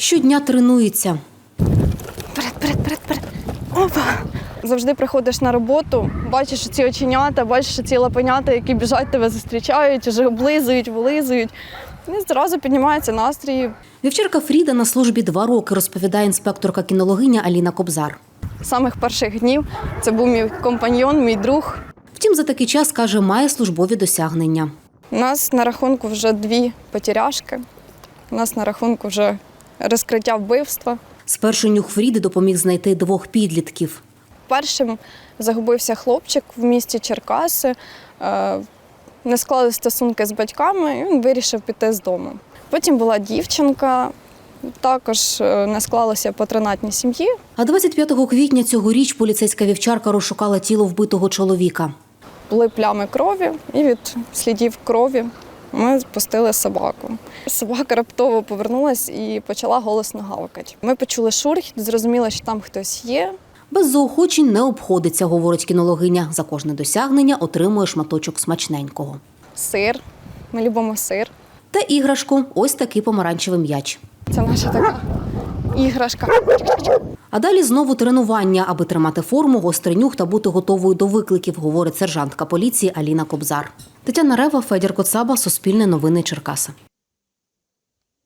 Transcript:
Щодня тренується. Перед, перед, перед, перед. Опа. Завжди приходиш на роботу, бачиш ці оченята, бачиш ці лапенята, які біжать тебе зустрічають, вже облизують, вилизують. І зразу піднімається настрій. Вівчарка Фріда на службі два роки, розповідає інспекторка кінологиня Аліна Кобзар. З самих перших днів це був мій компаньйон, мій друг. Втім, за такий час каже, має службові досягнення. У нас на рахунку вже дві потеряшки. У нас на рахунку вже розкриття вбивства. Спершу нюх Фріди допоміг знайти двох підлітків. Першим загубився хлопчик в місті Черкаси. Е, Не склали стосунки з батьками, і він вирішив піти з дому. Потім була дівчинка, також е, не склалося по тринатній сім'ї. А 25 квітня цьогоріч поліцейська вівчарка розшукала тіло вбитого чоловіка. Були плями крові, і від слідів крові ми спустили собаку. Собака раптово повернулась і почала голосно гавкати. Ми почули шурхіт, зрозуміли, що там хтось є. Без заохочень не обходиться, говорить кінологиня. За кожне досягнення отримує шматочок смачненького. Сир. Ми любимо сир. Та іграшку ось такий помаранчевий м'яч. Це наша така іграшка. А далі знову тренування, аби тримати форму, гостринюх та бути готовою до викликів, говорить сержантка поліції Аліна Кобзар. Тетяна Рева, Федір Коцаба, Суспільне новини Черкаси.